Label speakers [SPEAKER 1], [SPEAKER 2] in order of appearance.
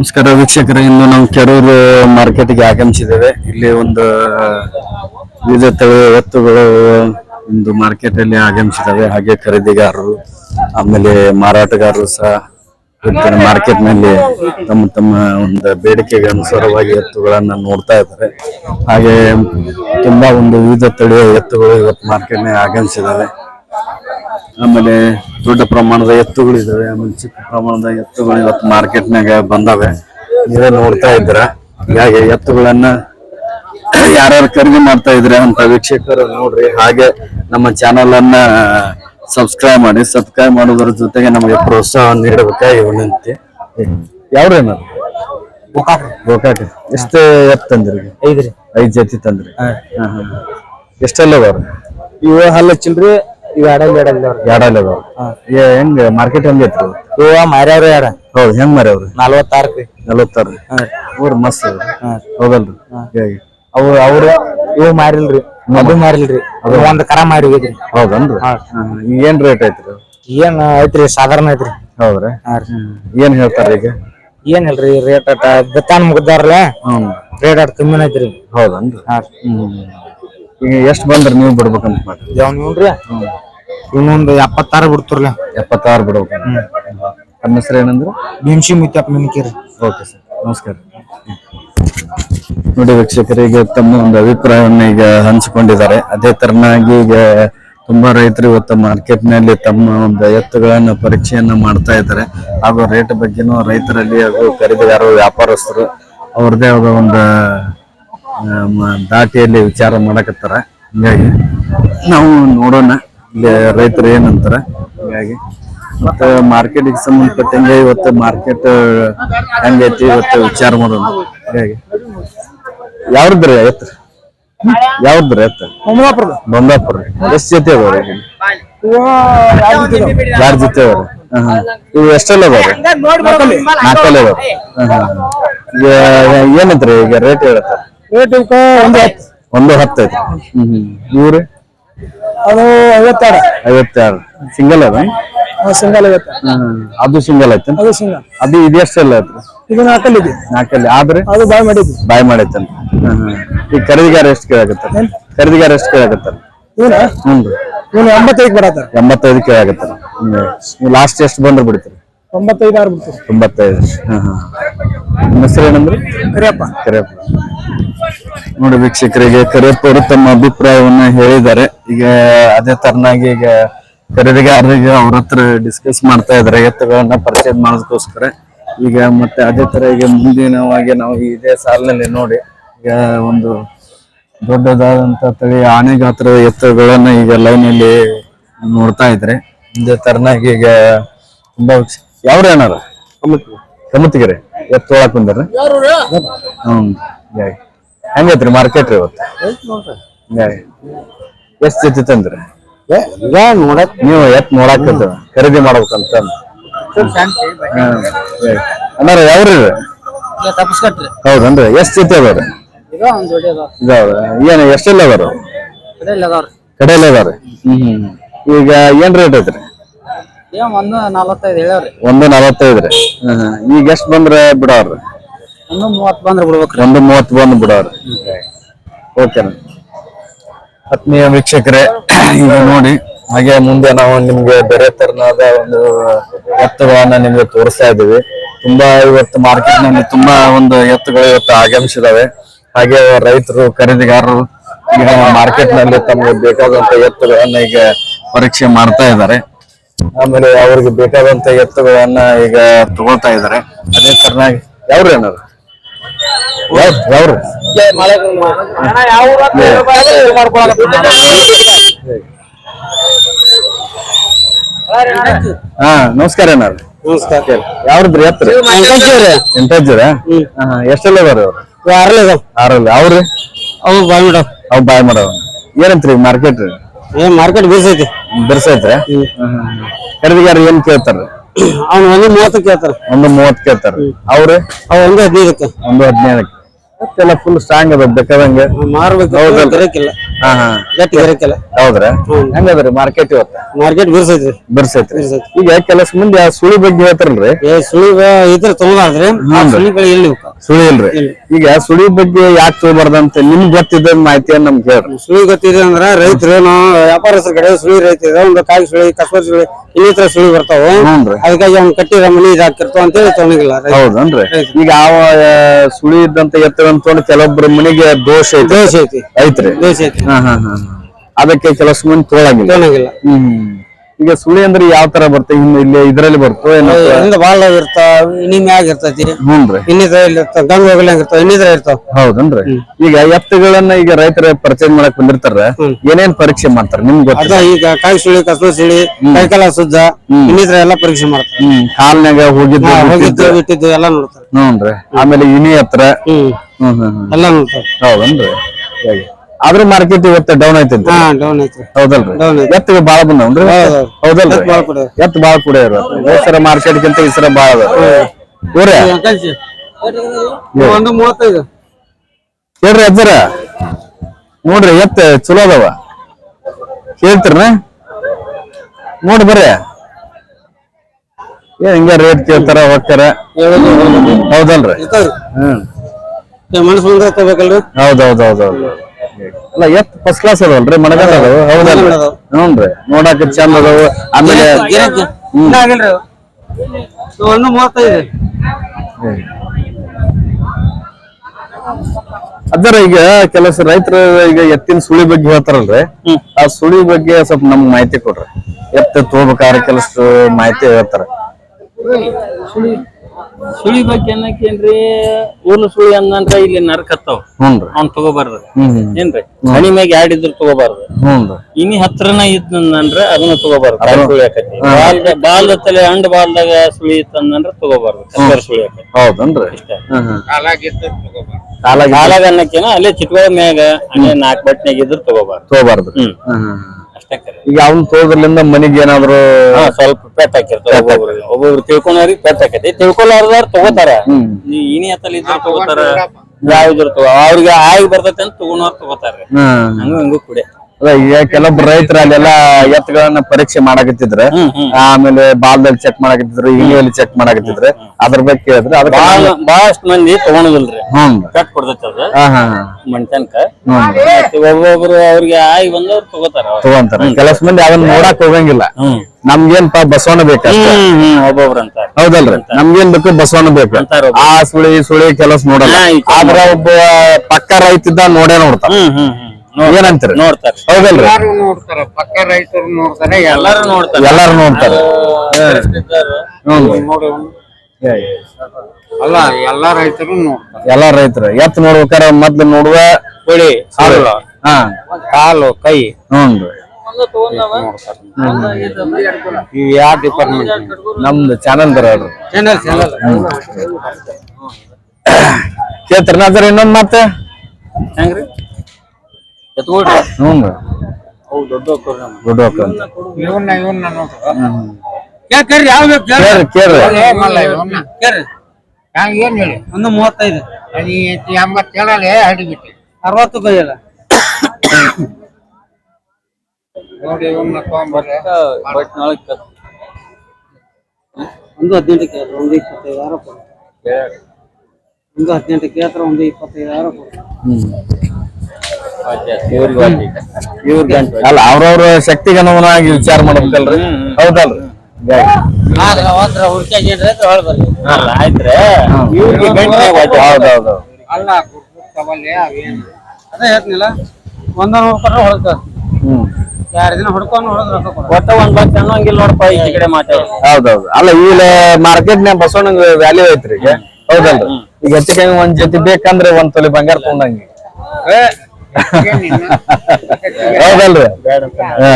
[SPEAKER 1] ನಮಸ್ಕಾರ ವೀಕ್ಷಕರೇ ಇಂದು ನಾವು ಕೆರೂರು ಮಾರ್ಕೆಟ್ಗೆ ಆಗಮಿಸಿದ್ದೇವೆ. ಇಲ್ಲಿ ಒಂದು ವಿವಿಧ ತಳಿಯ ಎತ್ತುಗಳು ಒಂದು ಮಾರ್ಕೆಟ್ ಅಲ್ಲಿ ಆಗಮಿಸಿದ್ದಾವೆ. ಹಾಗೆ ಖರೀದಿಗಾರರು, ಆಮೇಲೆ ಮಾರಾಟಗಾರರು ಸಹ ಮಾರ್ಕೆಟ್ನಲ್ಲಿ ತಮ್ಮ ತಮ್ಮ ಒಂದು ಬೇಡಿಕೆಗೆ ಅನುಸಾರವಾಗಿ ಎತ್ತುಗಳನ್ನ ನೋಡ್ತಾ ಇದ್ದಾರೆ. ಹಾಗೆ ತುಂಬಾ ಒಂದು ವಿವಿಧ ತಳಿಯ ಎತ್ತುಗಳು ಇವತ್ತು ಮಾರ್ಕೆಟ್ನಲ್ಲಿ ಆಗಮಿಸಿದ್ದಾವೆ. ಆಮೇಲೆ ದೊಡ್ಡ ಪ್ರಮಾಣದ ಎತ್ತುಗಳಿದಾವೆ ಆಮೇಲೆ ಚಿಕ್ಕ ಪ್ರಮಾಣದ ಎತ್ತುಗಳು ಇವತ್ತು ಮಾರ್ಕೆಟ್ನಾಗ ಬಂದಾವೆ. ನೀವೇ ನೋಡ್ತಾ ಇದ್ರ ಹೀಗಾಗಿ ಎತ್ತುಗಳನ್ನ ಯಾರ್ಯಾರು ಖರೀದಿ ಮಾಡ್ತಾ ಇದ್ರೆ ಅಂತ ವೀಕ್ಷಕರು ನೋಡ್ರಿ. ಹಾಗೆ ನಮ್ಮ ಚಾನಲ್ ಅನ್ನ ಸಬ್ಸ್ಕ್ರೈಬ್ ಮಾಡಿ ಸಬ್ಸ್ಕ್ರೈಬ್ ಮಾಡೋದ್ರ ಜೊತೆಗೆ ನಮಗೆ ಪ್ರೋತ್ಸಾಹ ನೀಡಬೇಕಾಗಿ ವಿನಂತಿ. ಯಾವ್ರೇನ ಗೋಕಾಕ ಎಷ್ಟು ಎತ್ತು ತಂದ್ರಿ?
[SPEAKER 2] ಐದ್ರಿ.
[SPEAKER 1] ಐದ್ ಜೊತೆ ತಂದ್ರಿ. ಹಾ, ಹಾ. ಎಷ್ಟೆಲ್ಲ
[SPEAKER 2] ಇವ ಹಲ್ಲ ಚಿಲ್ರಿ ಇವ
[SPEAKER 1] ಎರಡಲ್ಲ ಹೆಂಗ್ ಮಾರ್ಕೆಟ್ ಹೆಂಗ್ ಐತ್ರಿ?
[SPEAKER 2] ಇವ ಮಾರ್ಯಾವ್ರ ಯಾರ?
[SPEAKER 1] ಹೌದ್ ಹೆಂಗ್ ಮಾರ್ಯಾವ್ರಿ?
[SPEAKER 2] ನಲ್ವತ್ತಾರ ರೀ.
[SPEAKER 1] ನಲವತ್ತಾರು ಊರ್ ಮಸ್ತ್ ಅದ. ಹೌದಲ್ರಿ? ಹೀಗಾಗಿ.
[SPEAKER 2] ಅವು ಅವ್ರು ಇವ ಮಾರಿಲ್ರಿ. ಅದು ಮಾರಿಲ್ರಿ. ಅದು ಒಂದ್ ಕರ ಮಾರಿ ಹೋಗಿದ್ರಿ.
[SPEAKER 1] ಹೌದನ್ರಿ? ಹಾ, ಹಾ. ಈಗ ಏನ್ ರೇಟ್ ಐತ್ರಿ
[SPEAKER 2] ಏನ್ ಐತ್ರಿ? ಸಾಧಾರಣ ಐತ್ರಿ.
[SPEAKER 1] ಹೌದ್ರಿ?
[SPEAKER 2] ಹಾ ರೀ.
[SPEAKER 1] ಏನ್ ಹೇಳ್ತಾರ ಈಗ?
[SPEAKER 2] ಏನಿಲ್ರಿ ರೇಟ್ ಅಟ? ಬಿತ್ತಾನ್ ಮುಗ್ದಾರಲ್ಲ
[SPEAKER 1] ಹ್ಮ್.
[SPEAKER 2] ರೇಟ್ ಅಟ್ ಕಮ್ಮಿನ ಐತ್ರಿ.
[SPEAKER 1] ಹೌದನ್ರಿ?
[SPEAKER 2] ಹಾ. ರೀ
[SPEAKER 1] ಹ್ಮ್. ಈಗ ಎಷ್ಟ್ ಬಂದ್ರಿ ನೀವ್ ಬಿಡ್ಬೇಕಂತ ಮಾಡ್ರಿ
[SPEAKER 2] ಯಾವ್ ಇವ್ನ್ರಿ ಇನ್ನೊಂದು ಎಪ್ಪತ್ತಾರು ಬಿಡ್ತಿರ್ಲ.
[SPEAKER 1] ಎಪ್ಪತ್ತಾರು ಬಿಡಬೇಕು. ನಮ್ಮ ಹೆಸರು ಏನಂದ್ರೆ?
[SPEAKER 2] Bheemsi Muttappa Minikeri
[SPEAKER 1] okay sir. ನಮಸ್ಕಾರ. ನೋಡಿ ವೀಕ್ಷಕರಿಗೆ ತಮ್ಮ ಒಂದು ಅಭಿಪ್ರಾಯವನ್ನು ಈಗ ಹಂಚಿಕೊಂಡಿದ್ದಾರೆ. ಅದೇ ತರನಾಗಿ ಈಗ ತುಂಬಾ ರೈತರು ಇವತ್ತು ಮಾರ್ಕೆಟ್ನಲ್ಲಿ ತಮ್ಮ ಒಂದು ಎತ್ತುಗಳನ್ನ ಪರೀಕ್ಷೆಯನ್ನು ಮಾಡ್ತಾ ಇದ್ದಾರೆ. ಹಾಗೂ ರೇಟ್ ಬಗ್ಗೆನೂ ರೈತರಲ್ಲಿ ಹಾಗೂ ಖರೀದಿಗಾರರು ವ್ಯಾಪಾರಸ್ಥರು ಅವ್ರದೇ ಆದ ಒಂದು ದಾಟಿಯಲ್ಲಿ ವಿಚಾರ ಮಾಡಕತ್ತಾರ. ಹೀಗಾಗಿ ನಾವು ನೋಡೋಣ. ಇಲ್ಲಿ ರೈತರು ಏನಂತಾರೆ? ಹೀಗಾಗಿ ಮತ್ತೆ ಮಾರ್ಕೆಟಿಗೆ ಸಂಬಂಧಪಟ್ಟಂಗೆ ಇವತ್ತು ಮಾರ್ಕೆಟ್ ಹೆಂಗೈತಿ ಇವತ್ತು ವಿಚಾರ ಮಾಡೋಣ. ಹಾಗಾಗಿ. ಯಾವ್ದ್ರಿ ಎತ್ತ ಯಾವ್ದ್ರಿ ಎತ್ತ
[SPEAKER 2] ಬೊಮ್ಮಾಪುರ
[SPEAKER 1] ಬೊಮ್ಮಾಪುರ ಎಷ್ಟ್ ಜೊತೆ ಅದಾವ ಯಾರ ಜೊತೆ ಹಾ. ಇವು ಎಷ್ಟೆಲ್ಲ ಅದಾವ್ರಿ ನಾಲ್ಕಲ್ಲ. ಅದಾವ. ಏನಂತ್ರಿ ಈಗ ರೇಟ್ ಹೇಳತ್ತ
[SPEAKER 2] ರೇಟ್ ಒಂದು ಹತ್ತು.
[SPEAKER 1] ಒಂದು ಹತ್ತು ಐತಿ. ಹ್ಮ್ ಹ್ಮ್. ಇವ್ರಿ?
[SPEAKER 2] ಅದು ಐವತ್ತಾರು.
[SPEAKER 1] ಐವತ್ತಾರು. ಸಿಂಗಲ್ ಅದ?
[SPEAKER 2] ಸಿಂಗಲ್
[SPEAKER 1] ಐವತ್ತು ಅದು ಸಿಂಗಲ್ ಐತೆ
[SPEAKER 2] ಅದು ಸಿಂಗಲ್
[SPEAKER 1] ಅದು ಇದೆಷ್ಟೆಲ್ಲ ಐತ್ರಿ
[SPEAKER 2] ಇದು ನಾಲ್ಕಲ್ಲಿ ಇದೆ
[SPEAKER 1] ನಾಲ್ಕಲ್ಲಿ. ಆದ್ರೆ?
[SPEAKER 2] ಅದು ಬಾಯ್ ಮಾಡಿದ್ವಿ
[SPEAKER 1] ಬಾಯ್ ಮಾಡೈತಲ್ಲ ಈಗ ಖರೀದಿಗಾರ ಎಷ್ಟು ಕೇಳಾಕತ್ತಾರ ಖರೀದಿಗಾರ ಎಷ್ಟು ಕೇಳಾಕತ್ತಾರ
[SPEAKER 2] ಇವನ?
[SPEAKER 1] ಹ್ಞೂ
[SPEAKER 2] ಇವನು ಎಂಬತ್ತೈದು ಬರತ್ತಾರ
[SPEAKER 1] ಎಂಬತ್ತೈದು ಕೇಳಾಕತ್ತಾರ ಲಾಸ್ಟ್ ಎಷ್ಟು ಬಂದ್ರೆ ಬಿಡ್ತೀರಿ?
[SPEAKER 2] ತೊಂಬತ್ತೈದು ಆರು
[SPEAKER 1] ತೊಂಬತ್ತೈದು. ಹಾಂ ಹಾಂ. ಹೆಸರು ಏನಂದ್ರೆ?
[SPEAKER 2] ಕರಿಯಪ್ಪ.
[SPEAKER 1] ಕರಿಯಪ್ಪ. ನೋಡಿ ವೀಕ್ಷಕರಿಗೆ ಕರಿಯಪ್ಪ ಅವರು ತಮ್ಮ ಅಭಿಪ್ರಾಯವನ್ನ ಹೇಳಿದ್ದಾರೆ. ಈಗ ಅದೇ ತರನಾಗಿ ಈಗ ಖರೀದಿಗಾರರಿಗೆ ಅವ್ರ ಹತ್ರ ಡಿಸ್ಕಸ್ ಮಾಡ್ತಾ ಇದ್ದಾರೆ. ಎತ್ತುಗಳನ್ನ ಪರ್ಚೇಸ್ ಮಾಡೋದಕ್ಕೋಸ್ಕರ. ಈಗ ಮತ್ತೆ ಅದೇ ತರ ಈಗ ಮುಂದಿನವಾಗಿ ನಾವು ಇದೇ ಸಾಲಿನಲ್ಲಿ ನೋಡಿ ಈಗ ಒಂದು ದೊಡ್ಡದಾದಂತ ತಳಿ ಆನೆ ಗಾತ್ರದ ಎತ್ತುಗಳನ್ನ ಈಗ ಲೈನ್ ಅಲ್ಲಿ ನೋಡ್ತಾ ಇದ್ರೆ ಇದೇ ತರನಾಗಿ ಈಗ ತುಂಬಾ ಯಾವ್ರ ಏನಾರ? ಕಮತಿಗೆರೆ ಎತ್ತು ತೊಳಕ್ ಬಂದಾರ ಹ್ಮ್. ಹೆಂಗೈತ್ರಿ ಮಾರ್ಕೆಟ್ ಇವತ್ತು? ಹೀಗಾಗಿ. ಎಷ್ಟ್ ಜೊತೆ ತಂದ್ರಿ?
[SPEAKER 2] ನೋಡಕ್
[SPEAKER 1] ನೀವು ಎತ್ ನೋಡಕ್ ಖರೀದಿ ಮಾಡ್ಬೇಕಂತ ಅನ್ನಾರ ಯಾವ್ರಿ ಹೌದನ್ರಿ ಎಷ್ಟ್ ಜೊತೆ ಅದಾರ ಏನ್ ಎಷ್ಟೆಲ್ಲ ಅದಾರ
[SPEAKER 2] ಕಡೆಯಲ್ಲಿ
[SPEAKER 1] ಅದಾರ ಹ್ಮ್ ಈಗ ಏನ್ ರೇಟ್ ಐತ್ರಿ?
[SPEAKER 2] ಒಂದು ನಲವತ್ತೈದು ಹೇಳ್ಯಾವ್ರಿ.
[SPEAKER 1] ಒಂದು ನಲವತ್ತೈದು ರೀ. ಈಗ ಎಷ್ಟ್ ಬಂದ್ರ ಬಿಡವ್ರಿ
[SPEAKER 2] ಒಂದು ಮೂವತ್ತು ಬಂದ್ರೆ ಬಿಡ್ಬೇಕ್ರಿ.
[SPEAKER 1] ಒಂದು ಮೂವತ್ತು ಬಂದು ಬಿಡವ್ರಿ ಓಕೆ ಆತ್ಮೀಯ ವೀಕ್ಷಕರೇ ಈಗ ನೋಡಿ ಹಾಗೆ ಮುಂದೆ ನಾವು ನಿಮ್ಗೆ ಬೇರೆ ತರನಾದ ಒಂದು ಎತ್ತುಗಳನ್ನ ನಿಮ್ಗೆ ತೋರಿಸ್ತಾ ಇದ್ದೀವಿ. ತುಂಬಾ ಇವತ್ತು ಮಾರ್ಕೆಟ್ನಲ್ಲಿ ತುಂಬಾ ಒಂದು ಎತ್ತುಗಳು ಇವತ್ತು ಆಗಮಿಸಿದಾವೆ. ಹಾಗೆ ರೈತರು ಖರೀದಿಗಾರರು ಈಗ ಮಾರ್ಕೆಟ್ನಲ್ಲಿ ತಮಗೆ ಬೇಕಾದಂತ ಎತ್ತುಗಳನ್ನ ಈಗ ಪರೀಕ್ಷೆ ಮಾಡ್ತಾ ಇದ್ದಾರೆ. ಆಮೇಲೆ ಅವ್ರಿಗೆ ಬೇಕಾದಂತ ಎತ್ತುಗಳನ್ನ ಈಗ ತಗೊಳ್ತಾ ಇದಾರೆ ಅದೇ ತರನಾಗಿ ಯಾವ್ರು? ಯಾವ್ರು ಹಾ ನಮಸ್ಕಾರ ಏನಾರು
[SPEAKER 2] ನಮಸ್ಕಾರ.
[SPEAKER 1] ಯಾವ್ದ್ರಿ ಎತ್ತರ ಎಂಟಜ್ಜರ ಎಷ್ಟೆಲ್ಲ ಅದಾರ ಅವ್ರು?
[SPEAKER 2] ಆರಲ್ಲ
[SPEAKER 1] ಆರಲ್ಲ. ಅವ್ರಿ?
[SPEAKER 2] ಅವು ಬಾಯ್ ಮಾಡವ್
[SPEAKER 1] ಅವ್ ಬಾಯ್ ಮಾಡವ್ ಏನಂತ್ರಿ ಮಾರ್ಕೆಟ್
[SPEAKER 2] ಏನ್ ಮಾರ್ಕೆಟ್ ಬಿರ್ಸೈತಿ.
[SPEAKER 1] ಬಿರ್ಸೈತ್ರಿ? ಖರೀದಿಗಾರ ಏನ್ ಕೇಳ್ತಾರ?
[SPEAKER 2] ಅವ್ನು ಒಂದು ಮೂವತ್ತು ಕೇಳ್ತಾರ.
[SPEAKER 1] ಒಂದು ಮೂವತ್ ಕೇಳ್ತಾರ. ಅವ್ರ?
[SPEAKER 2] ಅವ್ ಒಂದು ಹದಿನೈದಕ್ಕೆ.
[SPEAKER 1] ಒಂದು ಹದಿನೈದಕ್ಕೆ. ಮತ್ತೆಲ್ಲ ಫುಲ್ ಸ್ಟ್ರಾಂಗ್ ಅದ ಬೇಕಾದಂಗೆ.
[SPEAKER 2] ಮಾರ್ಬೇಕು
[SPEAKER 1] ಹೌದಲ್ಲ?
[SPEAKER 2] ಗಿರಕಿಲ್ಲ
[SPEAKER 1] ಹಾ ಹಾ.
[SPEAKER 2] ಗಟ್ಟಿ ಇರಕ್ಕೆಲ್ಲ
[SPEAKER 1] ಹೌದ್ರ? ಹೆಂಗದ್ರಿ ಮಾರ್ಕೆಟ್ ಇವತ್ತ?
[SPEAKER 2] ಮಾರ್ಕೆಟ್ ಬಿರ್ಸೈತ್ರಿ.
[SPEAKER 1] ಬಿರ್ಸೈತ್ರಿ. ಈಗ ಕೆಲಸ ಮುಂದೆ ಆ ಸುಳಿ ಬಗ್ಗೆ ಹೇಳ್ತಾರಲ್ರಿ?
[SPEAKER 2] ಏ ಸುಳಿ ಇದ್ರ ತಗೊಂಡ್ರಿ ಸುಳಿ ಎಲ್ಲಿ
[SPEAKER 1] ಸುಳಿ ಇಲ್ರಿ. ಈಗ ಸುಳಿ ಬಗ್ಗೆ ಯಾಕೆ ತಗೋಬಾರ್ದಂತ ನಿಮ್ಗೆ ಗೊತ್ತಿದ್ದ ಮಾಹಿತಿಯನ್ನ ನಮ್ಗೆ ಹೇಳ್ರಿ.
[SPEAKER 2] ಸುಳಿ ಗೊತ್ತಿದೆ ಅಂದ್ರ ರೈತರು ನಾವು ವ್ಯಾಪಾರಸ್ಥರ ಕಡೆ ಸುಳಿ ರೈತ ಇದೆ ಒಂದು ಕಾಯಿ ಸುಳಿ ಕಸ್ಬರ್ ಸುಳಿ ಇನ್ನಿತರ ಸುಳಿ ಬರ್ತಾವ.
[SPEAKER 1] ಹ್ಞೂನ್ರಿ.
[SPEAKER 2] ಅದಕ್ಕಾಗಿ ಅವ್ನ್ ಕಟ್ಟಿದ ಮನಿ ಇದಾಕಿರ್ತಾವ ಅಂತೇಳಿ ತೊಗೊಂಡಿಲ್ಲ
[SPEAKER 1] ಹೌದನ್ರಿ? ಈಗ ಯಾವ ಆ, ಸುಳಿ ಇದ್ದಂತ ಎತ್ತರ ಅಂತ ಕೆಲವೊಬ್ರ ಮನೆಗೆ ದೋಷ ಐತಿ
[SPEAKER 2] ದೋಷ ಐತಿ
[SPEAKER 1] ಐತ್ರಿ.
[SPEAKER 2] ದೋಷ ಐತಿ
[SPEAKER 1] ಅದಕ್ಕೆ ಕೆಲಸ ಮಂದಿ ತೋಳಾಗಿಲ್ಲ
[SPEAKER 2] ತೊಗೊಂಡಂಗಿಲ್ಲ
[SPEAKER 1] ಈಗ ಸುಳಿ ಅಂದ್ರೆ ಯಾವ ತರ ಬರ್ತದೆ ಇನ್ನು ಇಲ್ಲಿ ಇದ್ರಲ್ಲಿ ಬರ್ತೋ ಏನೋ
[SPEAKER 2] ಹಿಂದ ಬಾಳ ಇರ್ತಾವ ಮ್ಯಾಗ ಇರ್ತೈತಿ.
[SPEAKER 1] ಹ್ಞೂನ್ರಿ
[SPEAKER 2] ಇನ್ನಿದ್ರ ಇಲ್ಲಿ ಇರ್ತಾವ ಗಂಗ ಹೋಗಲಂಗ ಇರ್ತಾವ ಇನ್ನಿದ್ರ ಇರ್ತಾವ.
[SPEAKER 1] ಹೌದನ್ರಿ. ಈಗ ಎತ್ತುಗಳನ್ನ ಈಗ ರೈತರ ಪರ್ಚೇಸ್ ಮಾಡಕ್ ಬಂದಿರ್ತಾರ ಏನೇನ್ ಪರೀಕ್ಷೆ ಮಾಡ್ತಾರ ನಿಮ್ಗೆ
[SPEAKER 2] ಅದ
[SPEAKER 1] ಗೊತ್ತ
[SPEAKER 2] ಈಗ ಕಾಯಿ ಸುಳಿ ಕಸು ಸಿಳಿ ಕೈಕಾಲ ಸುದ್ದ ಇನ್ನಿತರ ಎಲ್ಲಾ ಪರೀಕ್ಷೆ ಮಾಡ್ತಾರೆ.
[SPEAKER 1] ಹ್ಮ್. ಕಾಲ್ನಾಗ ಹೋಗಿದ್ದು
[SPEAKER 2] ಹೋಗಿದ್ದು ಬಿಟ್ಟಿದ್ದು ಎಲ್ಲಾ ನೋಡ್ತಾರೆ.
[SPEAKER 1] ಹ್ಞೂನ್ರಿ. ಆಮೇಲೆ ಇನಿ ಹತ್ರ
[SPEAKER 2] ಹ್ಮ್.
[SPEAKER 1] ಹ್ಮ್ ಹ್ಮ್ ಹ್ಮ್.
[SPEAKER 2] ಎಲ್ಲಾ ನೋಡ್ತಾರೆ.
[SPEAKER 1] ಹೌದನ್ರಿ. ಹೇಗೆ? ಆದ್ರೂ ಮಾರ್ಕೆಟ್ ಇವತ್ತು ಡೌನ್ ಐತೆ
[SPEAKER 2] ಹಾ ಡೌನ್
[SPEAKER 1] ಹೌದಲ್ರಿ? ಬಾಳ ಬಂದವನ್ರಿ?
[SPEAKER 2] ಹೌದೌದು.
[SPEAKER 1] ಹೌದಲ್ರಿ?
[SPEAKER 2] ಎತ್ ಬಾಳ್
[SPEAKER 1] ಕೂಡ ಇರೋದು ಸರ ಮಾರ್ಕೆಟ್ ಗಿಂತ ಈ ಸರ ಬಾಳ ಇವ್ರೆ? ಹೇಳ್ರಿ ಅದ್ರ ನೋಡ್ರಿ ಎತ್ತ ಚಲೋ ಅದಾವ. ಕೇಳ್ತಿರ್ನ ನೋಡಿ ಬರ್ರಿ. ಏ ಹಿಂಗ ರೇಟ್ ಕೇಳ್ತಾರ ಹೋಗ್ತಾರ ಹೌದಲ್ರಿ? ಹ್ಮ್.
[SPEAKER 2] ಮನಸ್ಸು
[SPEAKER 1] ಹೌದೌದೌದೌದು. ಅಲ್ಲ ಎತ್ ಫಸ್ಟ್ ಕ್ಲಾಸ್ ಅದಾವಲ್ರಿ ಮನಗಂಡ ಅದಾವ? ಹೌದಲ್ರಿ. ಹ್ಞೂನ್ರಿ ನೋಡಾಕ ಚಂದ ಅದಾವ. ಆಮೇಲೆ
[SPEAKER 2] ಒಂದು ಮೂವತ್ತೈದು.
[SPEAKER 1] ಅದರ ಈಗ ಕೆಲಸ ರೈತರ ಈಗ ಎತ್ತಿನ ಸುಳಿ ಬಗ್ಗೆ ಹೇಳ್ತಾರಲ್ರಿ. ಆ ಸುಳಿ ಬಗ್ಗೆ ಸ್ವಲ್ಪ ನಮ್ಗೆ ಮಾಹಿತಿ ಕೊಡ್ರಿ. ಎತ್ತ ತಗೋಬೇಕಾದ್ರೆ ಕೆಲಸ ಮಾಹಿತಿ ಹೇಳ್ತಾರ.
[SPEAKER 3] ಸುಳಿ ಬಗ್ಗೆ ಅನ್ನಕೇನ್ರಿ ಊರ್ಲ ಸುಳಿ ಅಂದ್ರೆ ಇಲ್ಲಿ ನರಕತ್ತಾವ
[SPEAKER 1] ಹ್ಞೂನ್ರಿ.
[SPEAKER 3] ಅವ್ನ್ ತಗೋಬಾರ್ದು. ಏನ್ರಿ? ಹಣಿ ಮ್ಯಾಗ ಆಡಿದ್ರು ಇದ್ರು ತಗೋಬಾರ್ದು.
[SPEAKER 1] ಹ್ಞೂನ್ರಿ.
[SPEAKER 3] ಇನಿ ಹತ್ರನ ಇದ್ನಂದ್ರ ಅದನ್ನ ತಗೋಬಾರ್ದು. ಕಾಲ್ ಸುಳಿ ಆಕತಿ ಬಾಲ್ದ ಬಾಲ್ದ ತಲೆ ಅಂಡ್ ಬಾಲ್ದಾಗ ಸುಳಿ ಇತ್ತಂದ್ರ ತಗೋಬಾರ್ದು. ಕಸ್ಬರ್ ಸುಳಿ ಆಕತಿ
[SPEAKER 1] ಹೌದನ್ರಿ?
[SPEAKER 3] ಇಷ್ಟ.
[SPEAKER 1] ಹ್ಮ್ ಹ್ಮ್
[SPEAKER 3] ಕಾಲಾಗ ಕಾಲಾಗ ಅನ್ನಕೇನ ಅಲ್ಲೇ ಚಿಟ್ಕೋಳ ಮ್ಯಾಗ ಅಲ್ಲೇ ನಾಲ್ಕ್ ಬಟ್ನ್ಯಾಗ ಇದ್ರು ತಗೋಬಾರ್ದು.
[SPEAKER 1] ತಗೋಬಾರ್ದು.
[SPEAKER 3] ಹ್ಮ್.
[SPEAKER 1] ಈಗ ಅವ್ನ ತೋದ್ರಲಿಂದ ಮನೆಗೆ ಏನಾದ್ರು
[SPEAKER 3] ಸ್ವಲ್ಪ ಪೆಟ್ ಹಾಕಿರ್ತಾರೆ. ಒಬ್ಬೊಬ್ರು ಒಬ್ಬೊಬ್ರು ತಿಳ್ಕೊಂಡವ್ರಿಗೆ ಪೆಟ್ ಹಾಕೈತಿ ತಿಳ್ಕೊಲಾರ್ದಾರ ತಗೋತಾರ. ನೀ ಇನಿ ಹತ್ತಲ್ಲಿ ಇದ್ರ ತಗೋತಾರ. ಯಾವ್ದ್ರ ತಗೋ. ಅವ್ರಿಗೆ ಆಗಿ ಬರ್ತೈತೆ ಅಂತ ತಗೊಂಡವ್ರು ತಗೋತಾರ.
[SPEAKER 1] ಹಂಗು
[SPEAKER 3] ಹಂಗ ಹಂಗೂ ಕುಡೆ.
[SPEAKER 1] ಅದ ಈಗ ಕೆಲವೊಬ್ರು ರೈತರು ಅಲ್ಲೆಲ್ಲ ಎತ್ತುಗಳನ್ನ ಪರೀಕ್ಷೆ ಮಾಡಾಕತ್ತಿದ್ರ. ಆಮೇಲೆ ಬಾಲದಲ್ಲಿ ಚೆಕ್ ಮಾಡಕತ್ತಿದ್ರು ಹಿಂಗಲ್ಲಿ ಚೆಕ್ ಮಾಡಕತ್ತಿದ್ರೆ. ಅದ್ರ ಬಗ್ಗೆ ಕೇಳಿದ್ರೆ. ಅದಕ್ಕೆ
[SPEAKER 3] ಬಹಳಷ್ಟು ಮಂದಿ ತಗೊಳೋದಿಲ್ರಿ.
[SPEAKER 1] ಹ್ಮ್.
[SPEAKER 3] ಕಟ್ ಕೊಡ್ತೈತಿ ಅದ ಮಣ್ತನಕ. ಒಬ್ಬೊಬ್ರು ಅವ್ರಿಗೆ ಆಗಿ ಬಂದವ್ರು ತಗೋತಾರ
[SPEAKER 1] ತಗೋತಾರ. ಕೆಲಸ ಮಂದಿ ಅದನ್ನ ನೋಡಕ್ ಹೋಗಂಗಿಲ್ಲ. ನಮ್ಗೇನ್ಪ ಬಸವಣ್ಣ ಬೇಕ
[SPEAKER 3] ಹೌದಲ್ರಿ ಹ್ಮ್ ಒಬ್ಬೊಬ್ರು
[SPEAKER 1] ಹೌದಲ್ರಿ. ನಮ್ಗೇನ್ ಬೇಕು ಬಸವಣ್ಣ ಬೇಕು. ಆ ಸುಳಿ ಸುಳಿ ಕೆಲಸ ನೋಡಲ್ಲ. ಆದ್ರ ಒಬ್ಬ ಪಕ್ಕ ರೈತ ಇದ್ದ ನೋಡೇ ನೋಡ್ತಾರ ಏನಂತೀರಿ?
[SPEAKER 3] ನೋಡ್ತಾರೆ.
[SPEAKER 1] ಹೌದಲ್ರಿ?
[SPEAKER 4] ನೋಡ್ತಾರ. ಪಕ್ಕ ರೈತರು ನೋಡ್ತಾರೆ
[SPEAKER 3] ಎಲ್ಲಾರು ನೋಡ್ತಾರೆ.
[SPEAKER 1] ಎಲ್ಲಾರು ನೋಡ್ತಾರ.
[SPEAKER 4] ಅಲ್ಲ ಎಲ್ಲಾ ರೈತರು ನೋಡ್ತಾರೆ.
[SPEAKER 1] ಎಲ್ಲಾ ರೈತರು. ಎತ್ ನೋಡ್ಬೇಕಾರ ಮೊದ್ಲು ನೋಡುವ
[SPEAKER 4] ಬೆಳಿ
[SPEAKER 1] ಹಾ.
[SPEAKER 4] ಕಾಲು ಕೈ.
[SPEAKER 1] ಹ್ಞೂನ್ರಿ.
[SPEAKER 4] ಇವ್ ಯಾವ ಡಿಪಾರ್ಟ್ಮೆಂಟ್
[SPEAKER 1] ನಮ್ದು ಚಾನಲ್
[SPEAKER 2] ಚಾನಲ್
[SPEAKER 1] ಕೇಳ್ತಾರ ಇನ್ನೊಂದ್ ಮತ್ತೆ
[SPEAKER 3] ಹೆಂಗ್ರಿ? ಎತ್ಕೊಳ್ರಿ
[SPEAKER 1] ಹ್ಞೂ
[SPEAKER 3] ಅವು ದೊಡ್ಡ
[SPEAKER 4] ಇವನ್ನ ಇವನ್ನ ನೋಡ್ರ.
[SPEAKER 2] ಕೇಳ್ರಿ ಯಾವ ಬೇಕು? ಕೇಳ್ರಿ.
[SPEAKER 1] ಕೇಳ್ರಿ ಕೇಳ್ರಿ.
[SPEAKER 4] ಮಲ್ಲ ಇವನ್ನ
[SPEAKER 2] ಕೇಳ್ರಿ.
[SPEAKER 4] ಹಂಗ ಏನ್ ಹೇಳಿ?
[SPEAKER 2] ಒಂದು ಮೂವತ್ತೈದು.
[SPEAKER 4] ಅದು ಎಂಬತ್ತು ಹೇಳಲ್ಲ ಹಡಿಬಿಟ್ಟು
[SPEAKER 2] ಅರವತ್ತು ಕೈಯಲ್ಲ
[SPEAKER 4] ನೋಡಿ ಇವನ್ನ ತಗೊಂಬರ್ರಿ.
[SPEAKER 3] ಬಟ್ ನಾಳೆ
[SPEAKER 2] ಒಂದು ಹದಿನೆಂಟಕ್ಕೆ ಒಂದು ಇಪ್ಪತ್ತೈದು ಕೊಡು. ಒಂದು ಹದಿನೆಂಟಕ್ಕೆ ಕೇಳ್ತಾರೆ ಒಂದು ಇಪ್ಪತ್ತೈದು ಸಾವಿರ ಕೊಡು.
[SPEAKER 3] ವಾದ್ಯ, ಇವ್ರಿಗೆ.
[SPEAKER 1] ಅಲ್ಲ ಅವ್ರವ್ರ ಶಕ್ತಿಗೆ ಅನುಗುಣವಾಗಿ ವಿಚಾರ ಮಾಡ್ಬೇಕಲ್ರಿ? ಹೌದಲ್ರಿ. ಹೌದೌದು.
[SPEAKER 2] ಅದೇ ಹೇಳ್ತೀನಿಲ್ಲ ಒಂದ ನೋಡ್ಕೊಂಡ್ರೆ ಹೊಡ್ತಾರ
[SPEAKER 1] ಹ್ಮ್.
[SPEAKER 2] ಎರಡು ದಿನ ಹೊಡ್ಕೊಂಡು ಹೊಡೆದ್ ರೊಕ್ಕ
[SPEAKER 3] ಒಟ್ಟ ಒಂದ್ ಲಕ್ಷ ಅನ್ನೋಂಗಿಲ್ಲ ನೋಡಪ್ಪ ಈ ಕಡೆ ಮಾತಾಡೋದು
[SPEAKER 1] ಹೌದೌದು. ಅಲ್ಲ ಈಗ ಮಾರ್ಕೆಟ್ನ್ಯಾಗ ಬಸವಣ್ಣಂಗ ವ್ಯಾಲ್ಯೂ ಐತ್ರಿ ಈಗ. ಹೌದಲ್ರಿ? ಈಗ ಹೆಚ್ಚಿಗೆ ಒಂದ್ ಜೊತೆ ಬೇಕಂದ್ರೆ ಒಂದ್ ತೊಲಿ ಬಂಗಾರ ತಗೊಂಡಂಗಿ. ಹೌದಲ್ರಿ ಹಾ.